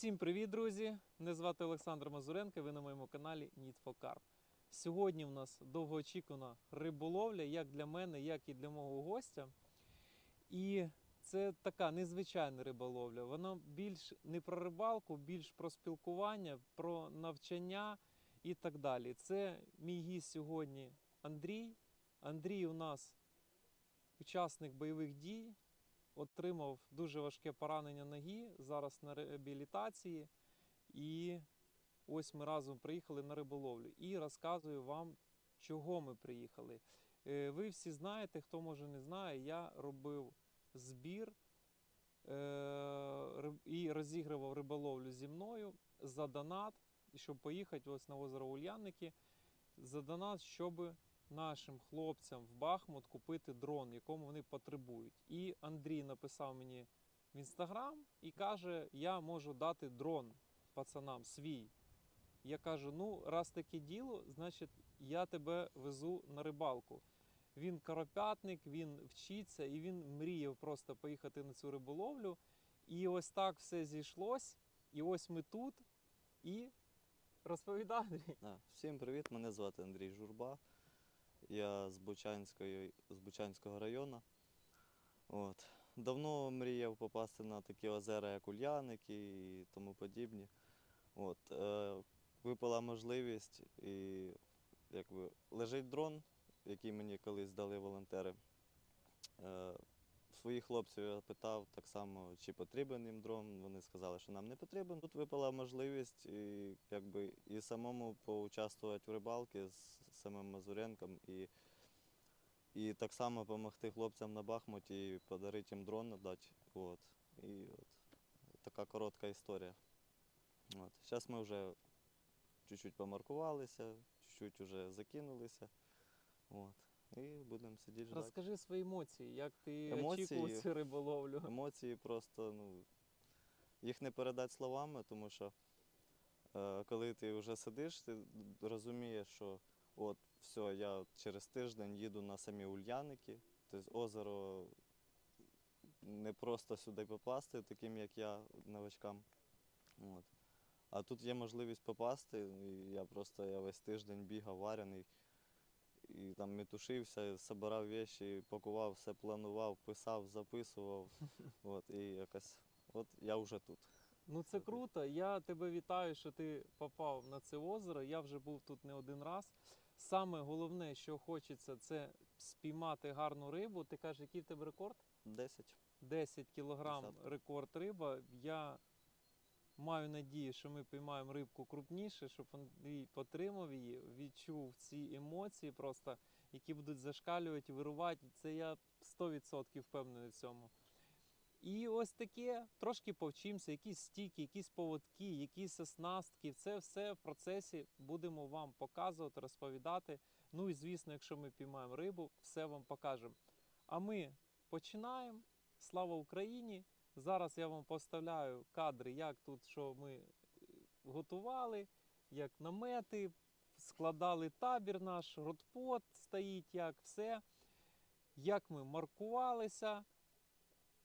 Всім привіт, друзі! Мене звати Олександр Мазуренко, ви на моєму каналі Need for Carp. Сьогодні у нас довгоочікувана риболовля, як для мене, як і для мого гостя. І це така незвичайна риболовля. Вона більш не про рибалку, більш про спілкування, про навчання і так далі. Це мій гість сьогодні Андрій. Андрій у нас учасник бойових дій, отримав дуже важке поранення ноги, зараз на реабілітації. І ось ми разом приїхали на риболовлю. І розказую вам, чого ми приїхали. Е, Ви всі знаєте, хто може не знає, я робив збір е, і розігрував риболовлю зі мною за донат, щоб поїхати ось на озеро Ульянники, за донат, щоб нашим хлопцям в Бахмут купити дрон, якому вони потребують. І Андрій написав мені в інстаграм і каже: Я можу дати дрон пацанам свій. Я кажу: ну, раз таке діло, значить я тебе везу на рибалку. Він каропятник, він вчиться і він мріяв просто поїхати на цю риболовлю. І ось так все зійшлось. І ось ми тут. І розповідай, Андрій. Всім привіт, мене звати Андрій Журба. Я з з Бучанського району. От. Давно мріяв попасти на такі озера, як Ульяники і тому подібні. От. Е, випала можливість і якби, лежить дрон, який мені колись дали волонтери. Е, Своїх хлопців я питав так само, чи потрібен їм дрон. Вони сказали, що нам не потрібен. Тут випала можливість і, якби, і самому поучаствувати в рибалці з самим Мазуренком і, і так само допомогти хлопцям на Бахмуті і подарити їм дрон надати. От. І от така коротка історія. От. Зараз ми вже чуть-чуть помаркувалися, чуть-чуть вже закинулися. От. І будемо сидіти ждати. Розкажи свої емоції, як ти Емоції? очікував цю риболовлю. Емоції просто, ну, їх не передати словами, тому що е, коли ти вже сидиш, ти розумієш, що от все, я через тиждень їду на самі Ульяники, тобто озеро не просто сюди попасти, таким як я, новачкам. От. А тут є можливість попасти, і я просто я весь тиждень бігав варений. І там метушився, збирав віші, пакував, все планував, писав, записував. От, і якось, от я вже тут. Ну це круто. Я тебе вітаю, що ти попав на це озеро. Я вже був тут не один раз. Саме головне, що хочеться, це спіймати гарну рибу. Ти кажеш, який в тебе рекорд? 10. 10 кілограм Десятка. рекорд риба. Я маю надію, що ми піймаємо рибку крупніше, щоб Андрій потримав її, відчув ці емоції, просто, які будуть зашкалювати, вирувати. Це я 100% впевнений в цьому. І ось таке, трошки повчимося, якісь стійки, якісь поводки, якісь оснастки. Це все в процесі будемо вам показувати, розповідати. Ну і звісно, якщо ми піймаємо рибу, все вам покажемо. А ми починаємо. Слава Україні! Зараз я вам поставляю кадри, як тут що ми е, готували, як намети, складали табір наш, ротпот стоїть, як все, як ми маркувалися,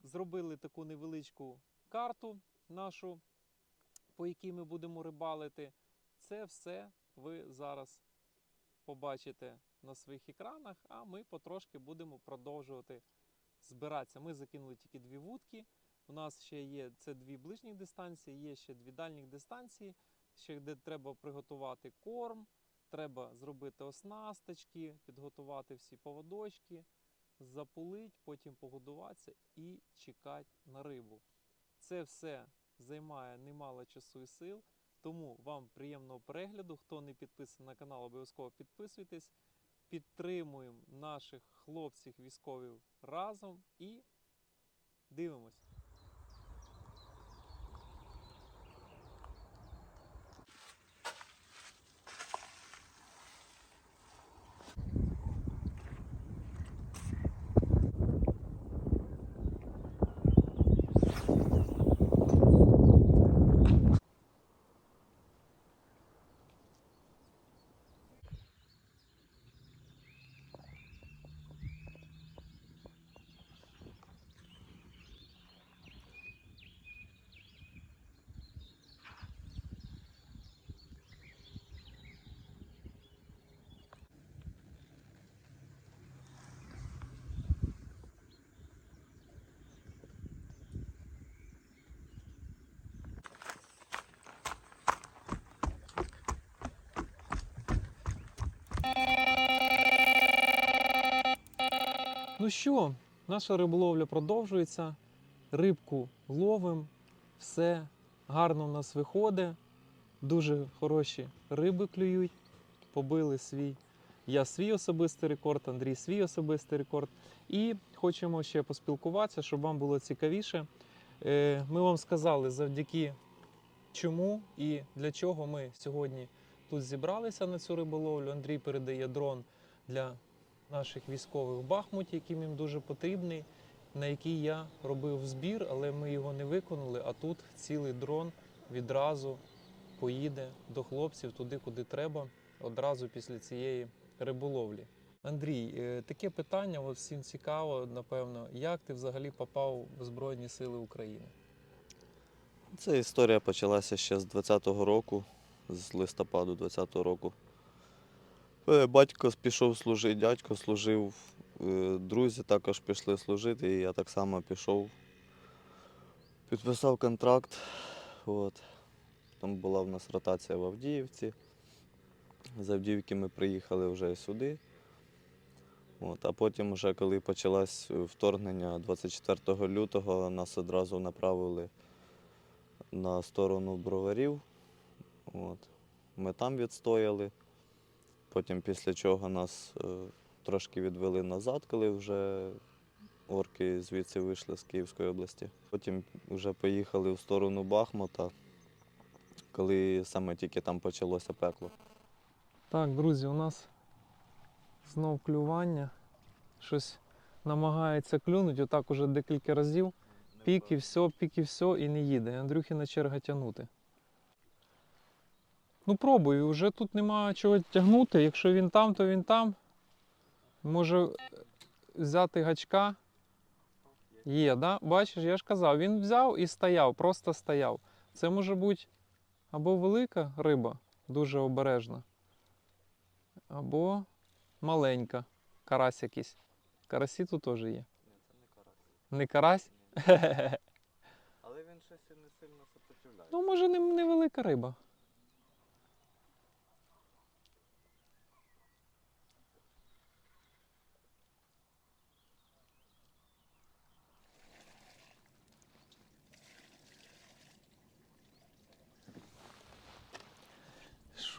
зробили таку невеличку карту нашу, по якій ми будемо рибалити. Це все ви зараз побачите на своїх екранах, а ми потрошки будемо продовжувати збиратися. Ми закинули тільки дві вудки. У нас ще є це дві ближніх дистанції, є ще дві дальніх дистанції, ще де треба приготувати корм, треба зробити оснасточки, підготувати всі поводочки, запулить, потім погодуватися і чекати на рибу. Це все займає немало часу і сил. Тому вам приємного перегляду. Хто не підписаний на канал, обов'язково підписуйтесь. Підтримуємо наших хлопців військових разом і дивимось. Ну що, наша риболовля продовжується. Рибку ловим, все гарно в нас виходить. Дуже хороші риби клюють. Побили свій. Я свій особистий рекорд, Андрій свій особистий рекорд. І хочемо ще поспілкуватися, щоб вам було цікавіше. Е, Ми вам сказали, завдяки чому і для чого ми сьогодні тут зібралися на цю риболовлю. Андрій передає дрон для наших військових в Бахмуті, яким їм дуже потрібний, на який я робив збір, але ми його не виконали. А тут цілий дрон відразу поїде до хлопців туди, куди треба, одразу після цієї риболовлі. Андрій, е, таке питання, от всім цікаво, напевно, як ти взагалі попав в Збройні Сили України? Ця історія почалася ще з 20-го року, з листопаду 20-го року. Е, Батько пішов служити, дядько служив, е, друзі також пішли служити, і я так само пішов. Підписав контракт. От. Там була в нас ротація в Авдіївці. З Авдіївки ми приїхали вже сюди. От. А потім, вже коли почалось вторгнення 24 лютого, нас одразу направили на сторону броварів. От. Ми там відстояли. Потім після чого нас е, трошки відвели назад, коли вже орки звідси вийшли з Київської області. Потім вже поїхали в сторону Бахмута, коли саме тільки там почалося пекло. Так, друзі, у нас знов клювання. Щось намагається клюнути, отак уже декілька разів. Пік і все, пік і все, і не їде. Андрюхіна черга тягнути. Ну пробуй, вже тут нема чого тягнути. Якщо він там, то він там. Може взяти гачка. Є, да? Бачиш, я ж казав, він взяв і стояв, просто стояв. Це може бути або велика риба, дуже обережна, або маленька. Карась якийсь. Карасі тут теж є. Це Не карась? Не карась? Але він щось не сильно сопротивляє. Ну, може, не- невелика риба.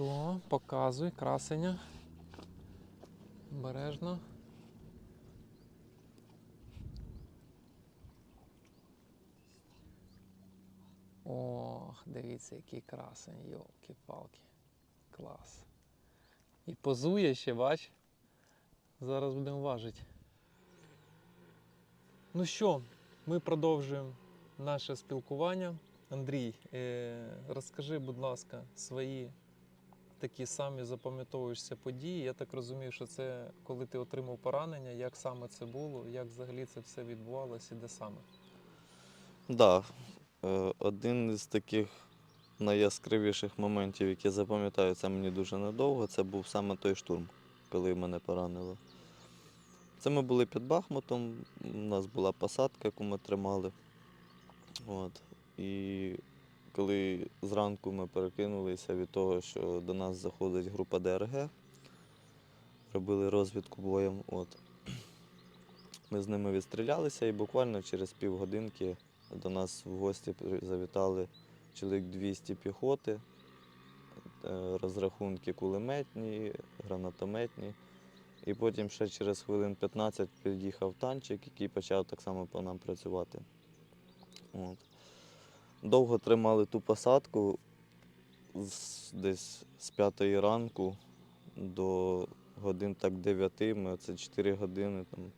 Що? Показуй, красення. Обережно. Ох, дивіться, який красень, йолки-палки. Клас. І позує ще, бач. Зараз будемо важити. Ну що, ми продовжуємо наше спілкування. Андрій, е, розкажи, будь ласка, свої такі самі запам'ятовуєшся події. Я так розумію, що це коли ти отримав поранення, як саме це було, як взагалі це все відбувалося і де саме. Да, е, один із таких найяскравіших моментів, які запам'ятаються мені дуже надовго, це був саме той штурм, коли мене поранило. Це ми були під Бахмутом, у нас була посадка, яку ми тримали. От. І коли зранку ми перекинулися від того, що до нас заходить група ДРГ, робили розвідку боєм. От. Ми з ними відстрілялися і буквально через півгодинки до нас в гості завітали чоловік 200 піхоти, е, розрахунки кулеметні, гранатометні. І потім ще через хвилин 15 під'їхав танчик, який почав так само по нам працювати. От. Довго тримали ту посадку десь з 5 ранку до годин так 9. Ми це 4 години там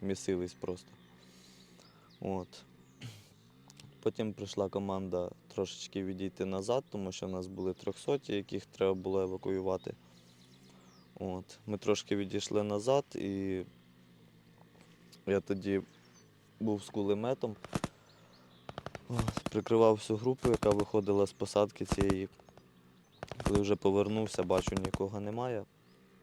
місились просто. От. Потім прийшла команда трошечки відійти назад, тому що в нас були трьохсоті, яких треба було евакуювати. От. Ми трошки відійшли назад, і я тоді був з кулеметом, Прикривав всю групу, яка виходила з посадки цієї. Коли вже повернувся, бачу, нікого немає.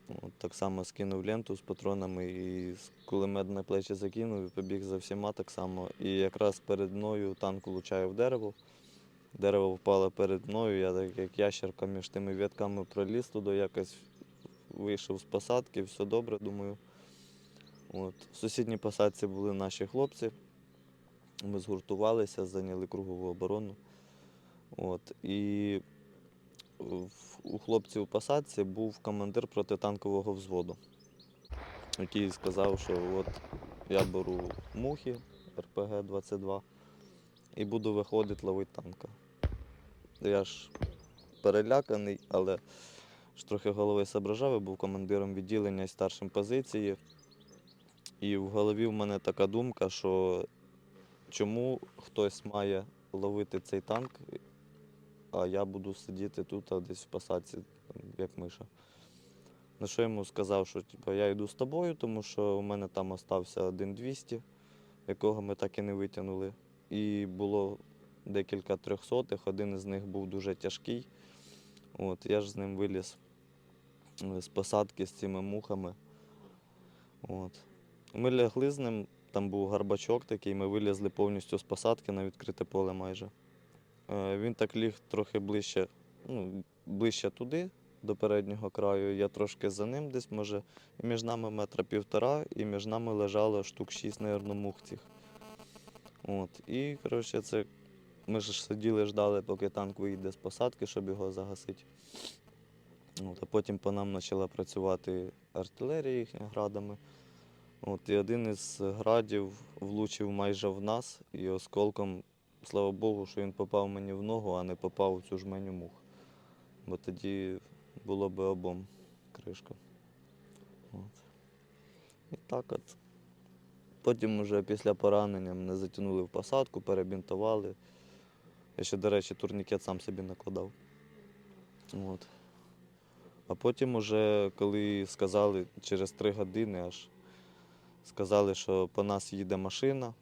От Так само скинув ленту з патронами і кулемет на плечі закинув і побіг за всіма так само. І якраз перед мною танк влучає в дерево. Дерево впало перед мною, я так як ящерка між тими в'ятками проліз туди, якось вийшов з посадки, все добре, думаю. От. В сусідній посадці були наші хлопці. Ми згуртувалися, зайняли кругову оборону. От. І у хлопців у посадці був командир протитанкового взводу, який сказав, що от я беру мухи РПГ-22 і буду виходити ловити танка. Я ж переляканий, але ж трохи голови соображав, я був командиром відділення і старшим позиції. І в голові в мене така думка, що Чому хтось має ловити цей танк, а я буду сидіти тут, а десь в посадці, як миша. На що йому сказав, що типу, я йду з тобою, тому що у мене там остався один 200, якого ми так і не витягнули. І було декілька трьохсотих, один із них був дуже тяжкий. От, Я ж з ним виліз е, з посадки з цими мухами. От. Ми лягли з ним. Там був гарбачок такий, ми вилізли повністю з посадки на відкрите поле майже. Е, він так ліг трохи ближче, ну, ближче туди, до переднього краю. Я трошки за ним десь, може, між нами метра півтора, і між нами лежало штук шість, мабуть, мух цих. От. І коротше, це ми ж сиділи, ждали, поки танк вийде з посадки, щоб його загасити. От. А потім по нам почала працювати артилерія їхніми градами. От, І один із градів влучив майже в нас і осколком, слава Богу, що він попав мені в ногу, а не попав у цю жменю мух. Бо тоді було би обом кришка. От. І так от. Потім вже після поранення мене затягнули в посадку, перебінтували. Я ще, до речі, турнікет сам собі накладав. От. А потім, уже, коли сказали, через три години аж. Сказали, що по нас їде машина.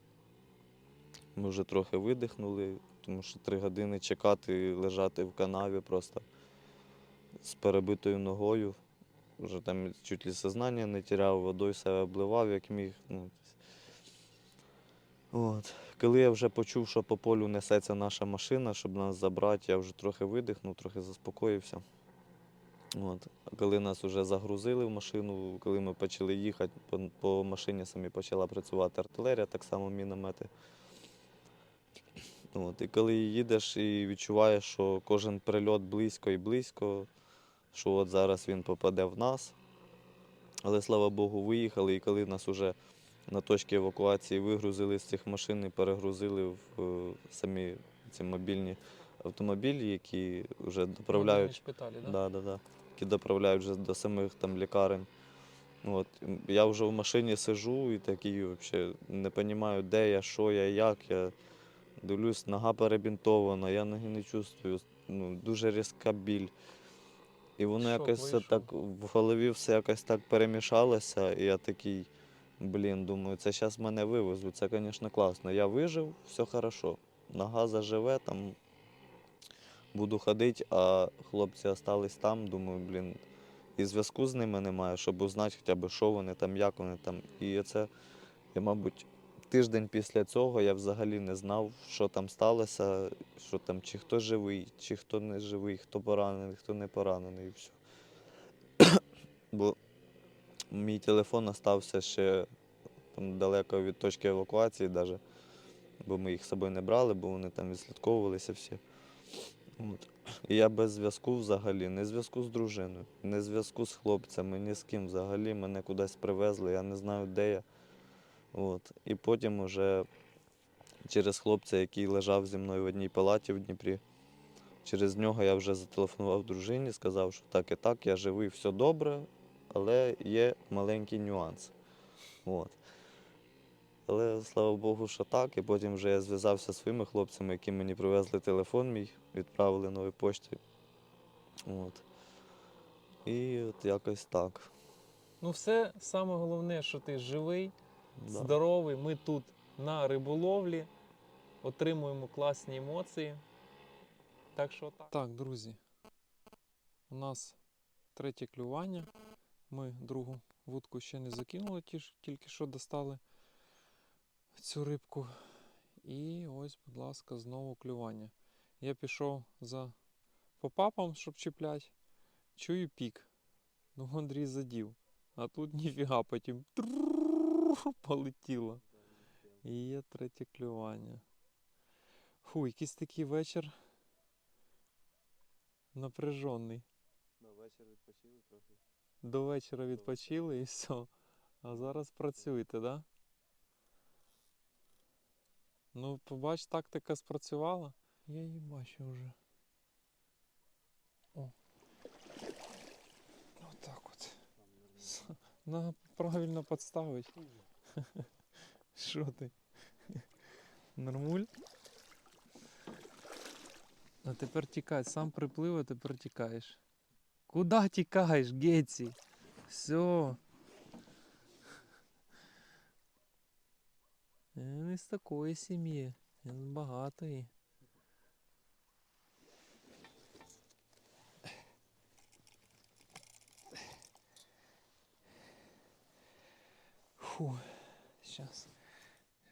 Ми вже трохи видихнули, тому що три години чекати, лежати в канаві просто з перебитою ногою. Вже там чуть ли сознання не тіряв, водою себе обливав, як міг. Ну, От. Коли я вже почув, що по полю несеться наша машина, щоб нас забрати, я вже трохи видихнув, трохи заспокоївся. От. Коли нас вже загрузили в машину, коли ми почали їхати, по, по машині самі почала працювати артилерія, так само міномети. От. І коли їдеш і відчуваєш, що кожен прильот близько і близько, що от зараз він попаде в нас. Але слава Богу, виїхали, і коли нас вже на точці евакуації вигрузили з цих машин і перегрузили в е, самі ці мобільні автомобілі, які вже доправляють шпиталі, да? Да, да, да, які доправляють вже до самих там лікарень. От, Я вже в машині сижу і такий взагалі не розумію, де я, що я, як я. Дивлюсь, нога перебінтована, я ноги не чувствую, ну, дуже різка біль. І воно Шок, якось все так в голові все якось так перемішалося, і я такий, блін, думаю, це зараз мене вивезуть, це, звісно, класно. Я вижив, все хорошо. Нога заживе там буду ходити, а хлопці залишились там. Думаю, блін, і зв'язку з ними немає, щоб узнати хоча б, що вони там, як вони там. І це, я, мабуть, тиждень після цього я взагалі не знав, що там сталося, що там, чи хто живий, чи хто не живий, хто поранений, хто не поранений, і все. Бо мій телефон залишився ще там далеко від точки евакуації, навіть, бо ми їх з собою не брали, бо вони там відслідковувалися всі. От. Я без зв'язку взагалі, не зв'язку з дружиною, не зв'язку з хлопцями, ні з ким взагалі мене кудись привезли, я не знаю, де я. От. І потім вже через хлопця, який лежав зі мною в одній палаті в Дніпрі, через нього я вже зателефонував дружині, сказав, що так і так, я живий, все добре, але є маленький нюанс. От. Але слава Богу, що так. І потім вже я зв'язався з своїми хлопцями, які мені привезли телефон мій, відправили нові почти. От. І от якось так. Ну, все саме головне, що ти живий, да. здоровий. Ми тут на риболовлі, отримуємо класні емоції. Так що так. Так, друзі. У нас третє клювання. Ми другу вудку ще не закинули, тільки що достали цю рибку. І ось, будь ласка, знову клювання. Я пішов за попапом, щоб чіплять. Чую пік. Ну, Андрій задів. А тут ніфіга потім полетіло. І є третє клювання. Фу, якийсь такий вечір напряжений. До вечора відпочили трохи. До вечора відпочили і все. А зараз працюєте, так? Да? Ну, побач, тактика спрацювала. Я її бачу вже. О. Отак от. Надо правильно подставить. Що ти? Нормуль? А тепер тікай, сам приплив, а тепер тікаєш. Куда тікаєш, Гетці? Все. З такої сім'ї, я з багатої. Фу, зараз.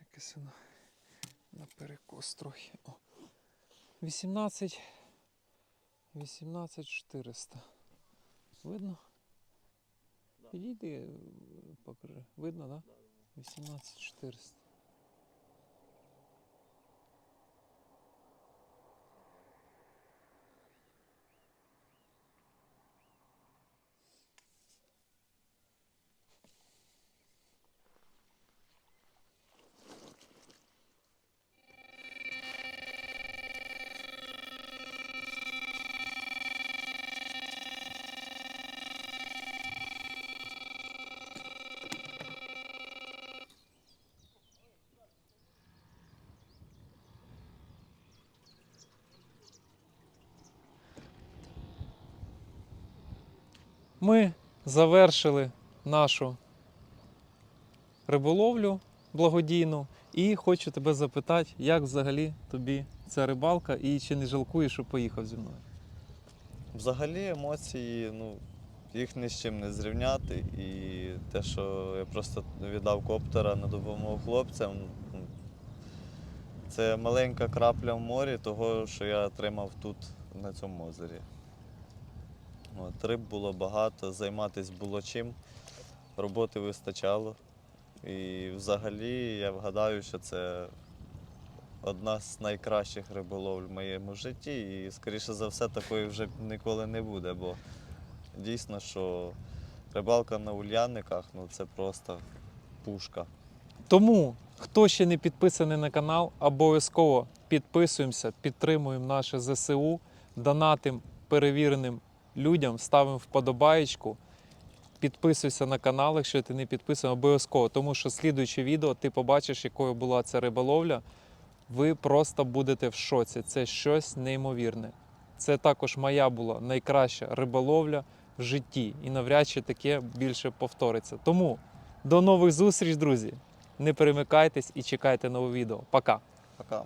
Якось воно на перекос трохи. О. 18. 18 400. Видно? Да. Підійди, покажи. Видно, так? Да? 18 400. Ми завершили нашу риболовлю благодійну і хочу тебе запитати, як взагалі тобі ця рибалка і чи не жалкуєш, що поїхав зі мною? Взагалі емоції, ну, їх ні з чим не зрівняти. І те, що я просто віддав коптера на допомогу хлопцям, ну, це маленька крапля в морі того, що я отримав тут, на цьому озері. От, риб було багато, займатися було чим, роботи вистачало. І взагалі я вгадаю, що це одна з найкращих риболовль в моєму житті. І, скоріше за все, такої вже ніколи не буде, бо дійсно, що рибалка на ульяниках ну, це просто пушка. Тому, хто ще не підписаний на канал, обов'язково підписуємося, підтримуємо наше ЗСУ, донатим перевіреним людям, ставимо вподобаєчку. Підписуйся на канал, якщо ти не підписаний, обов'язково, тому що слідуюче відео ти побачиш, якою була ця риболовля. Ви просто будете в шоці. Це щось неймовірне. Це також моя була найкраща риболовля в житті. І навряд чи таке більше повториться. Тому до нових зустріч, друзі! Не перемикайтесь і чекайте нове відео. Пока! Пока.